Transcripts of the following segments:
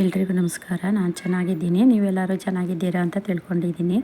ಎಲ್ರಿಗೂ ನಮಸ್ಕಾರ. ನಾನು ಚೆನ್ನಾಗಿದ್ದೀನಿ. ನೀವೆಲ್ಲರೂ ಚೆನ್ನಾಗಿದ್ದೀರಾ ಅಂತ ತಿಳ್ಕೊಂಡಿದ್ದೀನಿ.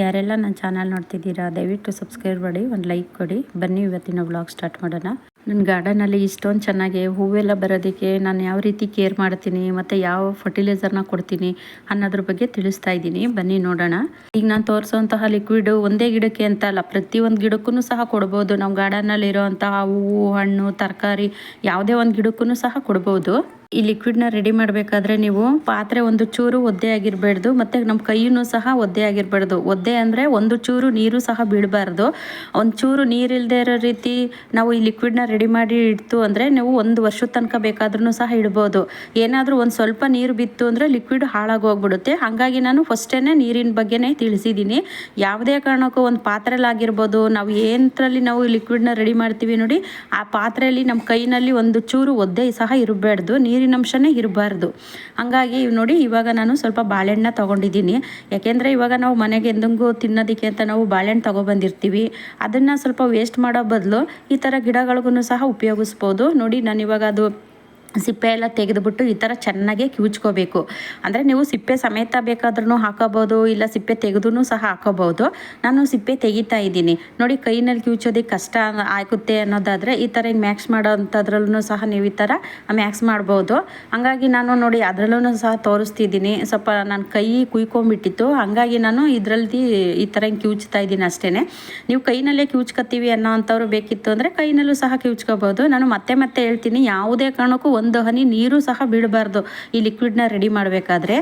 ಯಾರೆಲ್ಲ ನನ್ನ ಚಾನಲ್ ನೋಡ್ತಿದ್ದೀರಾ, ದಯವಿಟ್ಟು ಸಬ್ಸ್ಕ್ರೈಬ್ ಮಾಡಿ, ಒಂದು ಲೈಕ್ ಕೊಡಿ. ಬನ್ನಿ ಇವತ್ತಿನ ವ್ಲಾಗ್ ಸ್ಟಾರ್ಟ್ ಮಾಡೋಣ. ನನ್ನ ಗಾರ್ಡನಲ್ಲಿ ಇಷ್ಟೊಂದು ಚೆನ್ನಾಗಿ ಹೂವೆಲ್ಲ ಬರೋದಕ್ಕೆ ನಾನು ಯಾವ ರೀತಿ ಕೇರ್ ಮಾಡ್ತೀನಿ, ಮತ್ತು ಯಾವ ಫರ್ಟಿಲೈಸರ್ನ ಕೊಡ್ತೀನಿ ಅನ್ನೋದ್ರ ಬಗ್ಗೆ ತಿಳಿಸ್ತಾ ಇದ್ದೀನಿ. ಬನ್ನಿ ನೋಡೋಣ. ಈಗ ನಾನು ತೋರಿಸೋಂತಹ ಲಿಕ್ವಿಡ್ ಒಂದೇ ಗಿಡಕ್ಕೆ ಅಂತ ಅಲ್ಲ, ಪ್ರತಿಯೊಂದು ಗಿಡಕ್ಕೂ ಸಹ ಕೊಡ್ಬೋದು. ನಮ್ಮ ಗಾರ್ಡನಲ್ಲಿ ಇರೋವಂತಹ ಹೂವು, ಹಣ್ಣು, ತರಕಾರಿ ಯಾವುದೇ ಒಂದು ಗಿಡಕ್ಕೂ ಸಹ ಕೊಡ್ಬೋದು. ಈ ಲಿಕ್ವಿಡ್ನ ರೆಡಿ ಮಾಡಬೇಕಾದ್ರೆ ನೀವು ಪಾತ್ರೆ ಒಂದು ಚೂರು ಒದ್ದೆ ಆಗಿರಬಾರ್ದು, ಮತ್ತೆ ನಮ್ಮ ಕೈಯೂ ಸಹ ಒದ್ದೆ ಆಗಿರಬಾರ್ದು. ಒದ್ದೆ ಅಂದರೆ ಒಂದು ಚೂರು ನೀರು ಸಹ ಬೀಳಬಾರ್ದು. ಒಂದು ಚೂರು ನೀರಿಲ್ಲದೆ ಇರೋ ರೀತಿ ನಾವು ಈ ಲಿಕ್ವಿಡ್ನ ರೆಡಿ ಮಾಡಿ ಇಡ್ತು ಅಂದರೆ ನೀವು ಒಂದು ವರ್ಷದ ತನಕ ಬೇಕಾದ್ರೂ ಸಹ ಇಡ್ಬೋದು. ಏನಾದರೂ ಒಂದು ಸ್ವಲ್ಪ ನೀರು ಬಿತ್ತು ಅಂದರೆ ಲಿಕ್ವಿಡ್ ಹಾಳಾಗಿ ಹೋಗ್ಬಿಡುತ್ತೆ. ಹಾಗಾಗಿ ನಾನು ಫಸ್ಟೇ ನೀರಿನ ಬಗ್ಗೆನೇ ತಿಳಿಸಿದ್ದೀನಿ ಯಾವುದೇ ಕಾರಣಕ್ಕೂ ಒಂದು ಪಾತ್ರೆಲಾಗಿರ್ಬೋದು ನಾವು ಏನರಲ್ಲಿ ನಾವು ಲಿಕ್ವಿಡ್ನ ರೆಡಿ ಮಾಡ್ತೀವಿ ನೋಡಿ, ಆ ಪಾತ್ರೆಯಲ್ಲಿ ನಮ್ಮ ಕೈನಲ್ಲಿ ಒಂದು ಚೂರು ಒದ್ದೆ ಸಹ ಇರಬಾರ್ದು. ನೀರು ನೀರಿನ ಅಂಶನೇ ಇರಬಾರ್ದು. ಹಂಗಾಗಿ ನೋಡಿ ಇವಾಗ ನಾನು ಸ್ವಲ್ಪ ಬಾಳೆಹಣ್ಣ ತೊಗೊಂಡಿದ್ದೀನಿ. ಯಾಕೆಂದರೆ ಇವಾಗ ನಾವು ಮನೆಗೆ ಎಂದಂಗೂ ತಿನ್ನೋದಕ್ಕೆ ಅಂತ ನಾವು ಬಾಳೆಹಣ್ಣು ತೊಗೊಬಂದಿರ್ತೀವಿ. ಅದನ್ನು ಸ್ವಲ್ಪ ವೇಸ್ಟ್ ಮಾಡೋ ಬದಲು ಈ ಥರ ಗಿಡಗಳಿಗೂ ಸಹ ಉಪಯೋಗಿಸ್ಬೋದು. ನೋಡಿ ನಾನು ಇವಾಗ ಅದು ಸಿಪ್ಪೆ ಎಲ್ಲ ತೆಗೆದುಬಿಟ್ಟು ಈ ಥರ ಚೆನ್ನಾಗಿ ಕಿವುಚ್ಕೋಬೇಕು. ಅಂದರೆ ನೀವು ಸಿಪ್ಪೆ ಸಮೇತ ಬೇಕಾದ್ರೂ ಹಾಕೋಬೋದು, ಇಲ್ಲ ಸಿಪ್ಪೆ ತೆಗೆದೂ ಸಹ ಹಾಕೋಬೋದು. ನಾನು ಸಿಪ್ಪೆ ತೆಗಿತಾ ಇದ್ದೀನಿ. ನೋಡಿ, ಕೈನಲ್ಲಿ ಕಿವುಚೋದಕ್ಕೆ ಕಷ್ಟ ಆಗುತ್ತೆ ಅನ್ನೋದಾದರೆ ಈ ಥರ ಹಿಂಗೆ ಮ್ಯಾಕ್ಸ್ ಮಾಡೋ ಅಂಥದ್ರಲ್ಲೂ ಸಹ ನೀವು ಈ ಥರ ಮ್ಯಾಕ್ಸ್ ಮಾಡ್ಬೋದು. ಹಂಗಾಗಿ ನಾನು ನೋಡಿ ಅದರಲ್ಲೂ ಸಹ ತೋರಿಸ್ತಿದ್ದೀನಿ. ಸ್ವಲ್ಪ ನನ್ನ ಕೈ ಕುಯ್ಕೊಂಬಿಟ್ಟಿತ್ತು ಹಾಗಾಗಿ ನಾನು ಇದರಲ್ಲಿ ಈ ಥರ ಹಿಂಗೆ ಕಿವುಚ್ತಾ ಇದ್ದೀನಿ ಅಷ್ಟೇ ನೀವು ಕೈನಲ್ಲೇ ಕಿವುಚ್ಕೋತೀವಿ ಅನ್ನೋ ಅಂಥವ್ರು ಬೇಕಿತ್ತು ಅಂದರೆ ಕೈನಲ್ಲೂ ಸಹ ಕಿವುಚ್ಕೋಬೋದು. ನಾನು ಮತ್ತೆ ಮತ್ತೆ ಹೇಳ್ತೀನಿ, ಯಾವುದೇ ಕಾರಣಕ್ಕೂ ಒಂದು ಹನಿ ನೀರು ಸಹ ಬೀಳಬಾರ್ದು. ಈ ಲಿಕ್ವಿಡ್ನ ರೆಡಿ ಮಾಡಬೇಕಾದ್ರೆ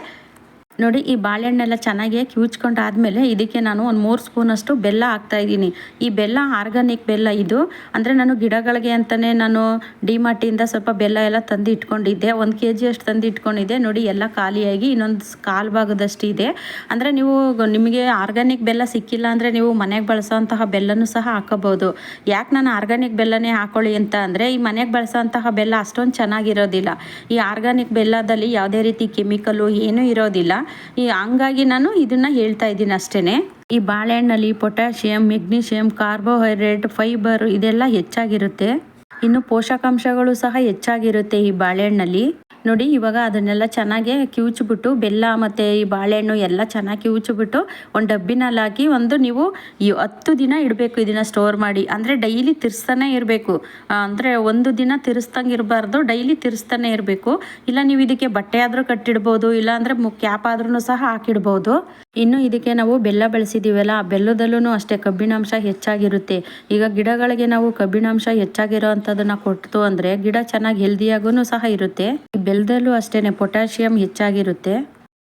ನೋಡಿ, ಈ ಬಾಳೆಹಣ್ಣೆಲ್ಲ ಚೆನ್ನಾಗಿ ಕಿವುಚ್ಕೊಂಡು ಆದಮೇಲೆ ಇದಕ್ಕೆ ನಾನು ಒಂದು ಮೂರು ಸ್ಪೂನಷ್ಟು ಬೆಲ್ಲ ಹಾಕ್ತಾಯಿದ್ದೀನಿ ಈ ಬೆಲ್ಲ ಆರ್ಗಾನಿಕ್ ಬೆಲ್ಲ ಇದು. ಅಂದರೆ ನಾನು ಗಿಡಗಳಿಗೆ ಅಂತಲೇ ನಾನು ಡಿಮಾಟಿಯಿಂದ ಸ್ವಲ್ಪ ಬೆಲ್ಲ ಎಲ್ಲ ತಂದು ಇಟ್ಕೊಂಡಿದ್ದೆ. ಒಂದು ಕೆ ಜಿ ಅಷ್ಟು ತಂದು ಇಟ್ಕೊಂಡಿದ್ದೆ. ನೋಡಿ, ಎಲ್ಲ ಖಾಲಿಯಾಗಿ ಇನ್ನೊಂದು ಕಾಲು ಭಾಗದಷ್ಟು ಇದೆ. ಅಂದರೆ ನೀವು ನಿಮಗೆ ಆರ್ಗಾನಿಕ್ ಬೆಲ್ಲ ಸಿಕ್ಕಿಲ್ಲ ಅಂದರೆ ನೀವು ಮನೆಗೆ ಬಳಸೋಂತಹ ಬೆಲ್ಲನೂ ಸಹ ಹಾಕೋಬೋದು ಯಾಕೆ ನಾನು ಆರ್ಗಾನಿಕ್ ಬೆಲ್ಲನೇ ಹಾಕೊಳ್ಳಿ ಅಂತ ಅಂದರೆ, ಈ ಮನೆಗೆ ಬಳಸೋವಂತಹ ಬೆಲ್ಲ ಅಷ್ಟೊಂದು ಚೆನ್ನಾಗಿರೋದಿಲ್ಲ. ಈ ಆರ್ಗಾನಿಕ್ ಬೆಲ್ಲದಲ್ಲಿ ಯಾವುದೇ ರೀತಿ ಕೆಮಿಕಲು ಏನೂ ಇರೋದಿಲ್ಲ. ಈ ಹಂಗಾಗಿ ನಾನು ಇದನ್ನ ಹೇಳ್ತಾ ಇದ್ದೀನಿ ಅಷ್ಟೇನೆ. ಈ ಬಾಳೆಹಣ್ಣಲ್ಲಿ ಪೊಟ್ಯಾಷಿಯಂ, ಮೆಗ್ನೀಷಿಯಂ, ಕಾರ್ಬೋಹೈಡ್ರೇಟ್, ಫೈಬರ್ ಇದೆಲ್ಲ ಹೆಚ್ಚಾಗಿರುತ್ತೆ. ಇನ್ನು ಪೋಷಕಾಂಶಗಳು ಸಹ ಹೆಚ್ಚಾಗಿರುತ್ತೆ ಈ ಬಾಳೆಹಣ್ಣಲ್ಲಿ. ನೋಡಿ, ಇವಾಗ ಅದನ್ನೆಲ್ಲ ಚೆನ್ನಾಗಿ ಕಿವುಚ್ಬಿಟ್ಟು ಬೆಲ್ಲ ಮತ್ತು ಈ ಬಾಳೆಹಣ್ಣು ಎಲ್ಲ ಚೆನ್ನಾಗಿ ಕಿವುಚ್ಬಿಟ್ಟು ಒಂದು ಡಬ್ಬಿನಲ್ಲಿ ಹಾಕಿ ಒಂದು ನೀವು ಈ ಹತ್ತು ದಿನ ಇಡಬೇಕು ಇದನ್ನು ಸ್ಟೋರ್ ಮಾಡಿ. ಅಂದರೆ ಡೈಲಿ ತಿರ್ಸ್ತಾನೆ ಇರಬೇಕು. ಅಂದರೆ ಒಂದು ದಿನ ತಿರ್ಸ್ದಂಗೆ ಇರಬಾರ್ದು ಡೈಲಿ ತಿರ್ಸ್ತಾನೆ ಇರಬೇಕು. ಇಲ್ಲ ನೀವು ಇದಕ್ಕೆ ಬಟ್ಟೆ ಆದರೂ ಕಟ್ಟಿಡ್ಬೋದು, ಇಲ್ಲ ಅಂದರೆ ಕ್ಯಾಪ್ ಆದ್ರೂ ಸಹ ಹಾಕಿಡ್ಬೋದು. ಇನ್ನು ಇದಕ್ಕೆ ನಾವು ಬೆಲ್ಲ ಬೆಳೆಸಿದ್ದೀವಲ್ಲ ಆ ಬೆಲ್ಲದಲ್ಲೂ ಅಷ್ಟೇ ಕಬ್ಬಿಣಾಂಶ ಹೆಚ್ಚಾಗಿರುತ್ತೆ. ಈಗ ಗಿಡಗಳಿಗೆ ನಾವು ಕಬ್ಬಿಣಾಂಶ ಹೆಚ್ಚಾಗಿರೋ ಅಂಥದ್ದನ್ನು ಕೊಟ್ಟು ಅಂದರೆ ಗಿಡ ಚೆನ್ನಾಗಿ ಹೆಲ್ದಿಯಾಗೂ ಸಹ ಇರುತ್ತೆ. ಬೆಲ್ಲದಲ್ಲೂ ಅಷ್ಟೇ ಪೊಟ್ಯಾಷಿಯಂ ಹೆಚ್ಚಾಗಿರುತ್ತೆ.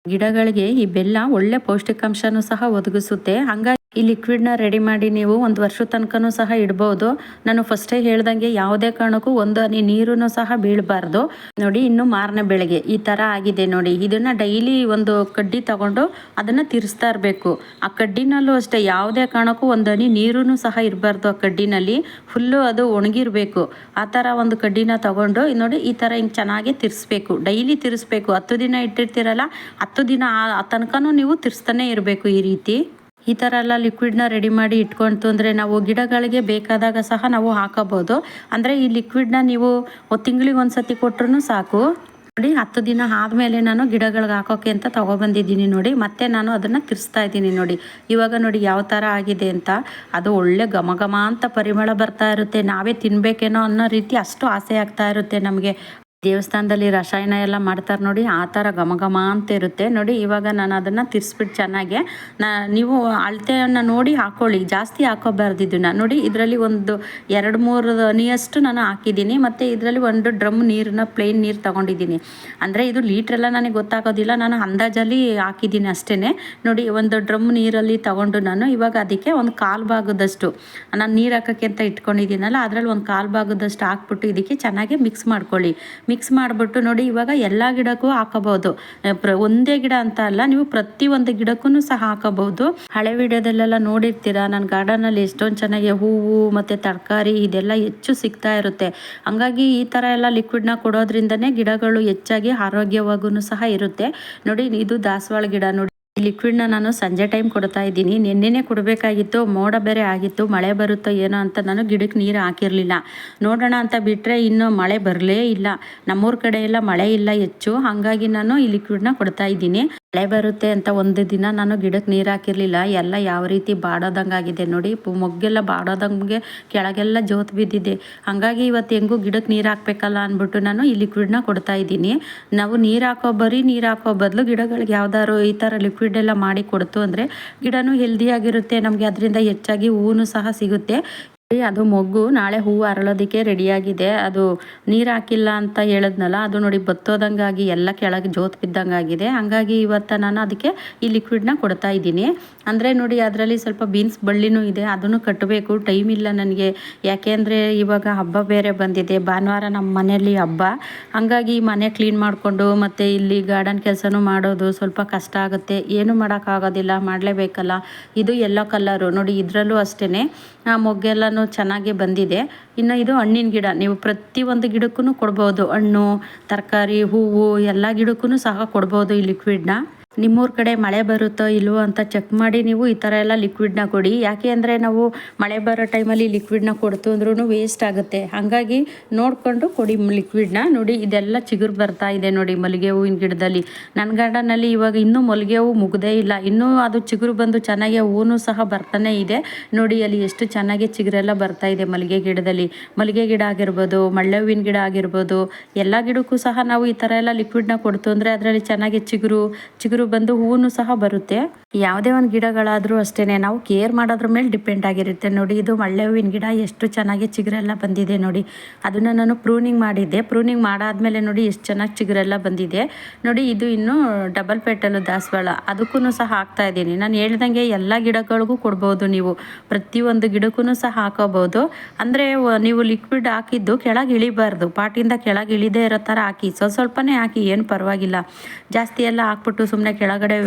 ಗಿಡಗಳಿಗೆ ಈ ಬೆಲ್ಲ ಒಳ್ಳೆ ಪೌಷ್ಟಿಕಾಂಶನೂ ಸಹ ಒದಗಿಸುತ್ತೆ. ಹಂಗಾಗಿ ಈ ಲಿಕ್ವಿಡ್ನ ರೆಡಿ ಮಾಡಿ ನೀವು ಒಂದು ವರ್ಷದ ತನಕನೂ ಸಹ ಇಡ್ಬೋದು. ನಾನು ಫಸ್ಟೇ ಹೇಳ್ದಂಗೆ ಯಾವುದೇ ಕಾರಣಕ್ಕೂ ಒಂದು ಹನಿ ನೀರು ಸಹ ಬೀಳಬಾರ್ದು. ನೋಡಿ, ಇನ್ನು ಮಾರನೇ ಬೆಳಗ್ಗೆ ಈ ಥರ ಆಗಿದೆ ನೋಡಿ. ಇದನ್ನು ಡೈಲಿ ಒಂದು ಕಡ್ಡಿ ತಗೊಂಡು ಅದನ್ನು ತಿರ್ಸ್ತಾ ಇರಬೇಕು. ಆ ಕಡ್ಡಿನಲ್ಲೂ ಅಷ್ಟೇ, ಯಾವುದೇ ಕಾರಣಕ್ಕೂ ಒಂದು ಹನಿ ನೀರೂ ಸಹ ಇರಬಾರ್ದು ಆ ಕಡ್ಡಿನಲ್ಲಿ. ಫುಲ್ಲು ಅದು ಒಣಗಿರಬೇಕು. ಆ ಥರ ಒಂದು ಕಡ್ಡಿನ ತಗೊಂಡು ನೋಡಿ, ಈ ಥರ ಹಿಂಗೆ ಚೆನ್ನಾಗಿ ತಿರ್ಸ್ಬೇಕು. ಡೈಲಿ ತಿರ್ಸ್ಬೇಕು. ಹತ್ತು ದಿನ ಇಟ್ಟಿರ್ತೀರಲ್ಲ, ಹತ್ತು ದಿನ ಆ ತನಕನೂ ನೀವು ತಿರ್ಸ್ತಾನೆ ಇರಬೇಕು ಈ ರೀತಿ. ಈ ಥರ ಎಲ್ಲ ಲಿಕ್ವಿಡ್ನ ರೆಡಿ ಮಾಡಿ ಇಟ್ಕೊಂತು ಅಂದರೆ ನಾವು ಗಿಡಗಳಿಗೆ ಬೇಕಾದಾಗ ಸಹ ನಾವು ಹಾಕೋಬೋದು ಅಂದರೆ ಈ ಲಿಕ್ವಿಡ್ನ ನೀವು ತಿಂಗಳಿಗೆ ಒಂದು ಸತಿ ಕೊಟ್ಟರು ಸಾಕು. ನೋಡಿ, ಹತ್ತು ದಿನ ಆದಮೇಲೆ ನಾನು ಗಿಡಗಳಿಗೆ ಹಾಕೋಕೆ ಅಂತ ತೊಗೊಬಂದಿದ್ದೀನಿ ನೋಡಿ. ಮತ್ತೆ ನಾನು ಅದನ್ನು ತಿರ್ಸ್ತಾ ಇದ್ದೀನಿ ನೋಡಿ. ಇವಾಗ ನೋಡಿ ಯಾವ ಥರ ಆಗಿದೆ ಅಂತ. ಅದು ಒಳ್ಳೆ ಘಮ ಘಮ ಅಂತ ಪರಿಮಳ ಬರ್ತಾ ಇರುತ್ತೆ. ನಾವೇ ತಿನ್ಬೇಕೇನೋ ಅನ್ನೋ ರೀತಿ ಅಷ್ಟು ಆಸೆ ಆಗ್ತಾ ಇರುತ್ತೆ ನಮಗೆ. ದೇವಸ್ಥಾನದಲ್ಲಿ ರಸಾಯನ ಎಲ್ಲ ಮಾಡ್ತಾರೆ ನೋಡಿ, ಆ ಥರ ಘಮ ಘಮ ಅಂತ ಇರುತ್ತೆ. ನೋಡಿ, ಇವಾಗ ನಾನು ಅದನ್ನು ತಿರ್ಸ್ಬಿಟ್ಟು ಚೆನ್ನಾಗೆ ನಾ, ನೀವು ಅಳತೆಯನ್ನು ನೋಡಿ ಹಾಕ್ಕೊಳ್ಳಿ ಜಾಸ್ತಿ ಹಾಕೋಬಾರ್ದು ಇದನ್ನು ನೋಡಿ, ಇದರಲ್ಲಿ ಒಂದು ಎರಡು ಮೂರು ಅನಿಯಷ್ಟು ನಾನು ಹಾಕಿದ್ದೀನಿ. ಮತ್ತು ಇದರಲ್ಲಿ ಒಂದು ಡ್ರಮ್ ನೀರನ್ನ, ಪ್ಲೇನ್ ನೀರು ತೊಗೊಂಡಿದ್ದೀನಿ. ಅಂದರೆ ಇದು ಲೀಟ್ರೆಲ್ಲ ನನಗೆ ಗೊತ್ತಾಗೋದಿಲ್ಲ. ನಾನು ಅಂದಾಜಲ್ಲಿ ಹಾಕಿದ್ದೀನಿ ಅಷ್ಟೇ ನೋಡಿ, ಒಂದು ಡ್ರಮ್ ನೀರಲ್ಲಿ ತಗೊಂಡು ನಾನು ಇವಾಗ ಅದಕ್ಕೆ ಒಂದು ಕಾಲು ಭಾಗದಷ್ಟು, ನಾನು ನೀರು ಹಾಕೋಕ್ಕೆ ಅಂತ ಇಟ್ಕೊಂಡಿದ್ದೀನಲ್ಲ, ಅದರಲ್ಲಿ ಒಂದು ಕಾಲು ಭಾಗದಷ್ಟು ಹಾಕ್ಬಿಟ್ಟು ಇದಕ್ಕೆ ಚೆನ್ನಾಗಿ ಮಿಕ್ಸ್ ಮಾಡ್ಕೊಳ್ಳಿ. ಮಿಕ್ಸ್ ಮಾಡಿಬಿಟ್ಟು ನೋಡಿ, ಇವಾಗ ಎಲ್ಲ ಗಿಡಕ್ಕೂ ಹಾಕಬಹುದು. ಒಂದೇ ಗಿಡ ಅಂತ ಅಲ್ಲ, ನೀವು ಪ್ರತಿ ಒಂದು ಗಿಡಕ್ಕೂ ಸಹ ಹಾಕಬಹುದು. ಹಳೆ ವಿಡಿಯೋದಲ್ಲೆಲ್ಲ ನೋಡಿರ್ತೀರಾ ನನ್ನ ಗಾರ್ಡನಲ್ಲಿ ಎಷ್ಟೊಂದು ಚೆನ್ನಾಗಿ ಹೂವು ಮತ್ತು ತರಕಾರಿ ಇದೆಲ್ಲ ಹೆಚ್ಚು ಸಿಗ್ತಾ ಇರುತ್ತೆ. ಹಂಗಾಗಿ ಈ ಥರ ಎಲ್ಲ ಲಿಕ್ವಿಡ್ನ ಕೊಡೋದ್ರಿಂದನೇ ಗಿಡಗಳು ಹೆಚ್ಚಾಗಿ ಆರೋಗ್ಯವಾಗೂ ಸಹ ಇರುತ್ತೆ. ನೋಡಿ, ಇದು ದಾಸವಾಳ ಗಿಡ ನೋಡಿ. ಈ ಲಿಕ್ವಿಡ್ನ ನಾನು ಸಂಜೆ ಟೈಮ್ ಕೊಡ್ತಾ ಇದ್ದೀನಿ. ನಿನ್ನೆನೇ ಕೊಡಬೇಕಾಗಿತ್ತು, ಮೋಡ ಬೇರೆ ಆಗಿತ್ತು, ಮಳೆ ಬರುತ್ತೋ ಏನೋ ಅಂತ ನಾನು ಗಿಡಕ್ಕೆ ನೀರು ಹಾಕಿರಲಿಲ್ಲ. ನೋಡೋಣ ಅಂತ ಬಿಟ್ಟರೆ ಇನ್ನು ಮಳೆ ಬರಲೇ ಇಲ್ಲ. ನಮ್ಮೂರ ಕಡೆ ಎಲ್ಲ ಮಳೆ ಇಲ್ಲ ಹೆಚ್ಚು. ಹಾಗಾಗಿ ನಾನು ಈ ಲಿಕ್ವಿಡ್ನ ಕೊಡ್ತಾ ಇದ್ದೀನಿ. ಮಳೆ ಬರುತ್ತೆ ಅಂತ ಒಂದು ದಿನ ನಾನು ಗಿಡಕ್ಕೆ ನೀರು ಹಾಕಿರಲಿಲ್ಲ. ಎಲ್ಲ ಯಾವ ರೀತಿ ಬಾಡೋದಂಗೆ ಆಗಿದೆ ನೋಡಿ. ಮೊಗ್ಗೆಲ್ಲ ಬಾಡೋದಂಗೆ ಕೆಳಗೆಲ್ಲ ಜೋತು ಬಿದ್ದಿದೆ. ಹಾಗಾಗಿ ಇವತ್ತು ಹೆಂಗೂ ಗಿಡಕ್ಕೆ ನೀರು ಹಾಕ್ಬೇಕಲ್ಲ ಅಂದ್ಬಿಟ್ಟು ನಾನು ಈ ಲಿಕ್ವಿಡ್ನ ಕೊಡ್ತಾ ಇದ್ದೀನಿ. ನಾವು ನೀರು ಹಾಕೋ ಬರೀ ನೀರು ಹಾಕೋ ಬದಲು ಗಿಡಗಳಿಗೆ ಯಾವ್ದಾದ್ರು ಈ ಥರ ಲಿಕ್ವಿಡ್ ಎಲ್ಲ ಮಾಡಿ ಕೊಡ್ತು ಅಂದರೆ ಗಿಡನೂ ಹೆಲ್ದಿಯಾಗಿರುತ್ತೆ ನಮಗೆ ಅದರಿಂದ ಹೆಚ್ಚಾಗಿ ಹೂವು ಸಹ ಸಿಗುತ್ತೆ. ಅದು ಮೊಗ್ಗು, ನಾಳೆ ಹೂವು ಅರಳೋದಕ್ಕೆ ರೆಡಿಯಾಗಿದೆ. ಅದು ನೀರು ಹಾಕಿಲ್ಲ ಅಂತ ಹೇಳಿದ್ನಲ್ಲ, ಅದು ನೋಡಿ ಬತ್ತೋದಂಗಾಗಿ ಎಲ್ಲ ಕೆಳಗೆ ಜೋತ್ ಬಿದ್ದಂಗಾಗಿದೆ. ಹಂಗಾಗಿ ಇವತ್ತು ನಾನು ಅದಕ್ಕೆ ಈ ಲಿಕ್ವಿಡ್ನ ಕೊಡ್ತಾ ಇದ್ದೀನಿ. ಅಂದರೆ ನೋಡಿ, ಅದರಲ್ಲಿ ಸ್ವಲ್ಪ ಬೀನ್ಸ್ ಬಳ್ಳಿನೂ ಇದೆ, ಅದನ್ನು ಕಟ್ಟಬೇಕು ಟೈಮ್ ಇಲ್ಲ ನನಗೆ. ಯಾಕೆಂದರೆ ಇವಾಗ ಹಬ್ಬ ಬೇರೆ ಬಂದಿದೆ. ಭಾನುವಾರ ನಮ್ಮ ಮನೆಯಲ್ಲಿ ಹಬ್ಬ. ಹಂಗಾಗಿ ಮನೆ ಕ್ಲೀನ್ ಮಾಡಿಕೊಂಡು ಮತ್ತು ಇಲ್ಲಿ ಗಾರ್ಡನ್ ಕೆಲಸನೂ ಮಾಡೋದು ಸ್ವಲ್ಪ ಕಷ್ಟ ಆಗುತ್ತೆ. ಏನು ಮಾಡೋಕ್ಕಾಗೋದಿಲ್ಲ, ಮಾಡಲೇಬೇಕಲ್ಲ. ಇದು ಎಲ್ಲೋ ಕಲರು ನೋಡಿ, ಇದರಲ್ಲೂ ಅಷ್ಟೇ ಆ ಮೊಗ್ಗೆಲ್ಲನೂ ಚೆನ್ನಾಗಿ ಬಂದಿದೆ. ಇನ್ನು ಇದು ಹಣ್ಣಿನ ಗಿಡ. ನೀವು ಪ್ರತಿಯೊಂದು ಗಿಡಕ್ಕೂ ಕೊಡ್ಬೋದು. ಹಣ್ಣು, ತರಕಾರಿ, ಹೂವು, ಎಲ್ಲ ಗಿಡಕ್ಕೂ ಸಹ ಕೊಡ್ಬೋದು ಈ ಲಿಕ್ವಿಡ್ನ ನಿಮ್ಮೂರ ಕಡೆ ಮಳೆ ಬರುತ್ತೋ ಇಲ್ವೋ ಅಂತ ಚೆಕ್ ಮಾಡಿ ನೀವು ಈ ಥರ ಎಲ್ಲ ಲಿಕ್ವಿಡ್ನ ಕೊಡಿ. ಯಾಕೆ ಅಂದರೆ ನಾವು ಮಳೆ ಬರೋ ಟೈಮಲ್ಲಿ ಲಿಕ್ವಿಡ್ನ ಕೊಡ್ತು ಅಂದ್ರೂ ವೇಸ್ಟ್ ಆಗುತ್ತೆ. ಹಾಗಾಗಿ ನೋಡಿಕೊಂಡು ಕೊಡಿ ಲಿಕ್ವಿಡ್ನ ನೋಡಿ, ಇದೆಲ್ಲ ಚಿಗುರು ಬರ್ತಾ ಇದೆ ನೋಡಿ ಮಲ್ಲಿಗೆ ಹೂವಿನ ಗಿಡದಲ್ಲಿ. ನನ್ನ ಗಾರ್ಡನಲ್ಲಿ ಇವಾಗ ಇನ್ನೂ ಮಲ್ಲಿಗೆ ಹೂವು ಮುಗ್ದೇ ಇಲ್ಲ. ಇನ್ನೂ ಅದು ಚಿಗುರು ಬಂದು ಚೆನ್ನಾಗಿ ಹೂವು ಸಹ ಬರ್ತಾನೆ ಇದೆ. ನೋಡಿ, ಅಲ್ಲಿ ಎಷ್ಟು ಚೆನ್ನಾಗಿ ಚಿಗುರೆಲ್ಲ ಬರ್ತಾ ಇದೆ ಮಲ್ಲಿಗೆ ಗಿಡದಲ್ಲಿ. ಮಲ್ಲಿಗೆ ಗಿಡ ಆಗಿರ್ಬೋದು, ಮಳ್ಳೆ ಹೂವಿನ ಗಿಡ ಆಗಿರ್ಬೋದು, ಎಲ್ಲ ಗಿಡಕ್ಕೂ ಸಹ ನಾವು ಈ ಥರ ಎಲ್ಲ ಲಿಕ್ವಿಡ್ನ ಕೊಡ್ತು ಅಂದರೆ ಅದರಲ್ಲಿ ಚೆನ್ನಾಗಿ ಚಿಗುರು ಚಿಗುರು ಬಂದು ಹೂವು ಸಹ ಬರುತ್ತೆ. ಯಾವುದೇ ಒಂದು ಗಿಡಗಳಾದರೂ ಅಷ್ಟೇನೆ, ನಾವು ಕೇರ್ ಮಾಡೋದ್ರ ಮೇಲೆ ಡಿಪೆಂಡ್ ಆಗಿರುತ್ತೆ. ನೋಡಿ, ಇದು ಮಳ್ಳೆ ಹೂವಿನ ಗಿಡ ಎಷ್ಟು ಚೆನ್ನಾಗಿ ಚಿಗುರೆಲ್ಲ ಬಂದಿದೆ ನೋಡಿ. ಅದನ್ನು ನಾನು ಪ್ರೂನಿಂಗ್ ಮಾಡಿದ್ದೆ. ಪ್ರೂನಿಂಗ್ ಮಾಡಾದ್ಮೇಲೆ ನೋಡಿ ಎಷ್ಟು ಚೆನ್ನಾಗಿ ಚಿಗುರೆಲ್ಲ ಬಂದಿದೆ. ನೋಡಿ, ಇದು ಇನ್ನು ಡಬಲ್ ಪೆಟಲು ದಾಸವಾಳ. ಅದಕ್ಕೂ ಸಹ ಹಾಕ್ತಾ ಇದ್ದೀನಿ. ನಾನು ಹೇಳ್ದಂಗೆ ಎಲ್ಲ ಗಿಡಗಳಿಗೂ ಕೊಡ್ಬೋದು ನೀವು. ಪ್ರತಿಯೊಂದು ಗಿಡಕ್ಕೂ ಸಹ ಹಾಕೋಬೋದು. ಅಂದರೆ ನೀವು ಲಿಕ್ವಿಡ್ ಹಾಕಿದ್ದು ಕೆಳಗೆ ಇಳಿಬಾರ್ದು. ಪಾಟಿಂದ ಕೆಳಗೆ ಇಳಿದೇ ಇರೋ ಥರ ಹಾಕಿ. ಸ್ವಲ್ಪ ಸ್ವಲ್ಪನೇ ಹಾಕಿ, ಏನು ಪರವಾಗಿಲ್ಲ. ಜಾಸ್ತಿ ಎಲ್ಲ ಹಾಕ್ಬಿಟ್ಟು ಸುಮ್ಮನೆ ಕೆಳಗಡೆ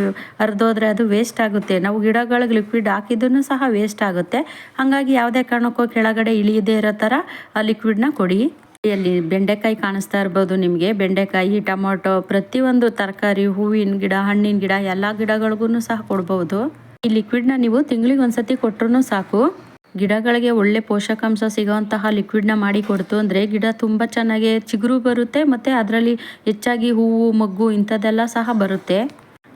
ಹರಿದೋದ್ರೆ ಅದು ವೇಸ್ಟ್ ಆಗುತ್ತೆ. ನಾವು ಗಿಡಗಳಿಗೆ ಲಿಕ್ವಿಡ್ ಹಾಕಿದ್ದೂ ಸಹ ವೇಸ್ಟ್ ಆಗುತ್ತೆ. ಹಾಗಾಗಿ ಯಾವುದೇ ಕಾರಣಕ್ಕೂ ಕೆಳಗಡೆ ಇಳಿಯದೇ ಇರೋ ಥರ ಆ ಲಿಕ್ವಿಡ್ನ ಕೊಡಿ. ಅಲ್ಲಿ ಬೆಂಡೆಕಾಯಿ ಕಾಣಿಸ್ತಾ ಇರ್ಬೋದು ನಿಮಗೆ. ಬೆಂಡೆಕಾಯಿ, ಟೊಮೊಟೊ, ಪ್ರತಿಯೊಂದು ತರಕಾರಿ, ಹೂವಿನ ಗಿಡ, ಹಣ್ಣಿನ ಗಿಡ, ಎಲ್ಲ ಗಿಡಗಳಿಗೂ ಸಹ ಕೊಡ್ಬೋದು. ಈ ಲಿಕ್ವಿಡ್ನ ನೀವು ತಿಂಗಳಿಗೆ ಒಂದ್ಸತಿ ಕೊಟ್ಟರು ಸಾಕು. ಗಿಡಗಳಿಗೆ ಒಳ್ಳೆ ಪೋಷಕಾಂಶ ಸಿಗೋವಂತಹ ಲಿಕ್ವಿಡ್ನ ಮಾಡಿ ಕೊಡ್ತು ಅಂದರೆ ಗಿಡ ತುಂಬ ಚೆನ್ನಾಗಿ ಚಿಗುರು ಬರುತ್ತೆ ಮತ್ತು ಅದರಲ್ಲಿ ಹೆಚ್ಚಾಗಿ ಹೂವು, ಮೊಗ್ಗು ಇಂಥದ್ದೆಲ್ಲ ಸಹ ಬರುತ್ತೆ.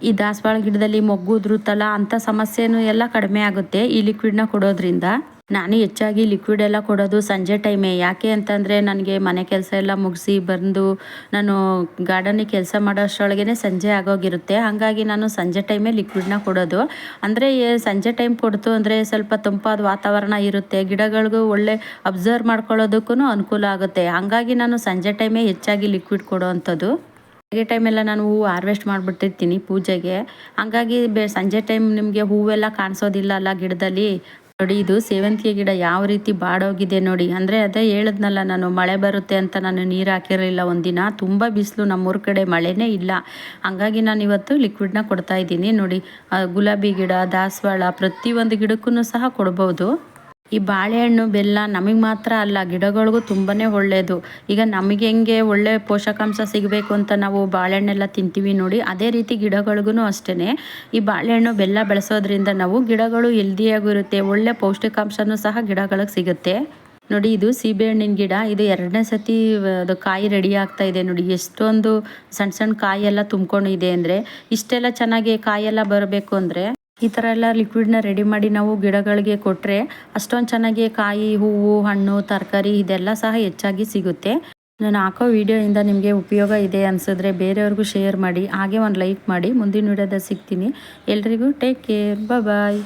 ಈ ದಾಸವಾಳ ಗಿಡದಲ್ಲಿ ಮೊಗ್ಗು ಉದುರುತ್ತಲ್ಲ ಅಂಥ ಸಮಸ್ಯೆನೂ ಎಲ್ಲ ಕಡಿಮೆ ಆಗುತ್ತೆ ಈ ಲಿಕ್ವಿಡ್ನ ಕೊಡೋದ್ರಿಂದ. ನಾನು ಹೆಚ್ಚಾಗಿ ಲಿಕ್ವಿಡ್ ಎಲ್ಲ ಕೊಡೋದು ಸಂಜೆ ಟೈಮೇ ಯಾಕೆ ಅಂತಂದರೆ ನನಗೆ ಮನೆ ಕೆಲಸ ಎಲ್ಲ ಮುಗಿಸಿ ಬಂದು ನಾನು ಗಾರ್ಡನಿಗೆ ಕೆಲಸ ಮಾಡೋಷ್ಟರೊಳಗೇ ಸಂಜೆ ಆಗೋಗಿರುತ್ತೆ. ಹಾಗಾಗಿ ನಾನು ಸಂಜೆ ಟೈಮೇ ಲಿಕ್ವಿಡ್ನ ಕೊಡೋದು. ಅಂದರೆ ಸಂಜೆ ಟೈಮ್ ಕೊಡ್ತು ಅಂದರೆ ಸ್ವಲ್ಪ ತಂಪಾದ ವಾತಾವರಣ ಇರುತ್ತೆ. ಗಿಡಗಳಿಗೂ ಒಳ್ಳೆ ಅಬ್ಸರ್ವ್ ಮಾಡ್ಕೊಳ್ಳೋದಕ್ಕೂ ಅನುಕೂಲ ಆಗುತ್ತೆ. ಹಾಗಾಗಿ ನಾನು ಸಂಜೆ ಟೈಮೇ ಹೆಚ್ಚಾಗಿ ಲಿಕ್ವಿಡ್ ಕೊಡೋ ಅಂಥದ್ದು. ಬೆಳಗ್ಗೆ ಟೈಮೆಲ್ಲ ನಾನು ಹೂವು ಹಾರ್ವೆಸ್ಟ್ ಮಾಡಿಬಿಟ್ಟಿರ್ತೀನಿ ಪೂಜೆಗೆ. ಹಂಗಾಗಿ ಬೆ, ಸಂಜೆ ಟೈಮ್ ನಿಮಗೆ ಹೂವೆಲ್ಲ ಕಾಣಿಸೋದಿಲ್ಲ ಅಲ್ಲ ಗಿಡದಲ್ಲಿ? ನೋಡಿ, ಇದು ಸೇವಂತಿಗೆ ಗಿಡ ಯಾವ ರೀತಿ ಬಾಡೋಗಿದೆ ನೋಡಿ. ಅಂದರೆ ಅದೇ ಹೇಳಿದ್ನಲ್ಲ ನಾನು, ಮಳೆ ಬರುತ್ತೆ ಅಂತ ನಾನು ನೀರು ಹಾಕಿರಲಿಲ್ಲ ಒಂದಿನ. ತುಂಬ ಬಿಸಿಲು, ನಮ್ಮೂರ ಕಡೆ ಮಳೆನೇ ಇಲ್ಲ. ಹಂಗಾಗಿ ನಾನು ಇವತ್ತು ಲಿಕ್ವಿಡ್ನ ಕೊಡ್ತಾ ಇದ್ದೀನಿ. ನೋಡಿ ಗುಲಾಬಿ ಗಿಡ, ದಾಸವಾಳ ಪ್ರತಿಯೊಂದು ಗಿಡಕ್ಕೂ ಸಹ ಕೊಡ್ಬೋದು. ಈ ಬಾಳೆಹಣ್ಣು ಬೆಲ್ಲ ನಮಗೆ ಮಾತ್ರ ಅಲ್ಲ, ಗಿಡಗಳಿಗೂ ತುಂಬಾ ಒಳ್ಳೆಯದು ಈಗ ನಮಗೆ ಹೆಂಗೆ ಒಳ್ಳೆ ಪೋಷಕಾಂಶ ಸಿಗಬೇಕು ಅಂತ ನಾವು ಬಾಳೆಹಣ್ಣೆಲ್ಲ ತಿಂತೀವಿ ನೋಡಿ, ಅದೇ ರೀತಿ ಗಿಡಗಳಿಗೂ ಅಷ್ಟೇ ಈ ಬಾಳೆಹಣ್ಣು ಬೆಲ್ಲ ಬೆಳೆಸೋದ್ರಿಂದ ನಾವು ಗಿಡಗಳು ಹೆಲ್ದಿಯಾಗಿರುತ್ತೆ ಒಳ್ಳೆ ಪೌಷ್ಟಿಕಾಂಶನೂ ಸಹ ಗಿಡಗಳಿಗೆ ಸಿಗುತ್ತೆ. ನೋಡಿ, ಇದು ಸೀಬೆಹಣ್ಣಿನ ಗಿಡ, ಇದು ಎರಡನೇ ಸತಿ ಅದು ಕಾಯಿ ರೆಡಿ ಆಗ್ತಾ ಇದೆ ನೋಡಿ. ಎಷ್ಟೊಂದು ಸಣ್ಣ ಸಣ್ಣ ಕಾಯಿ ಎಲ್ಲ ತುಂಬ್ಕೊಂಡಿದೆ ಅಂದರೆ, ಇಷ್ಟೆಲ್ಲ ಚೆನ್ನಾಗಿ ಕಾಯಿ ಎಲ್ಲ ಬರಬೇಕು ಅಂದರೆ ಈ ಥರ ಎಲ್ಲ ಲಿಕ್ವಿಡ್ನ ರೆಡಿ ಮಾಡಿ ನಾವು ಗಿಡಗಳಿಗೆ ಕೊಟ್ಟರೆ ಅಷ್ಟೊಂದು ಚೆನ್ನಾಗಿ ಕಾಯಿ, ಹೂವು, ಹಣ್ಣು, ತರಕಾರಿ ಇದೆಲ್ಲ ಸಹ ಹೆಚ್ಚಾಗಿ ಸಿಗುತ್ತೆ. ನಾನು ಹಾಕೋ ವಿಡಿಯೋಯಿಂದ ನಿಮಗೆ ಉಪಯೋಗ ಇದೆ ಅನಿಸಿದ್ರೆ ಬೇರೆಯವ್ರಿಗೂ ಶೇರ್ ಮಾಡಿ, ಹಾಗೆ ಒಂದು ಲೈಕ್ ಮಾಡಿ. ಮುಂದಿನ ವಿಡಿಯೋದ ಸಿಗ್ತೀನಿ. ಎಲ್ರಿಗೂ ಟೇಕ್ ಕೇರ್ ಬಾಯ್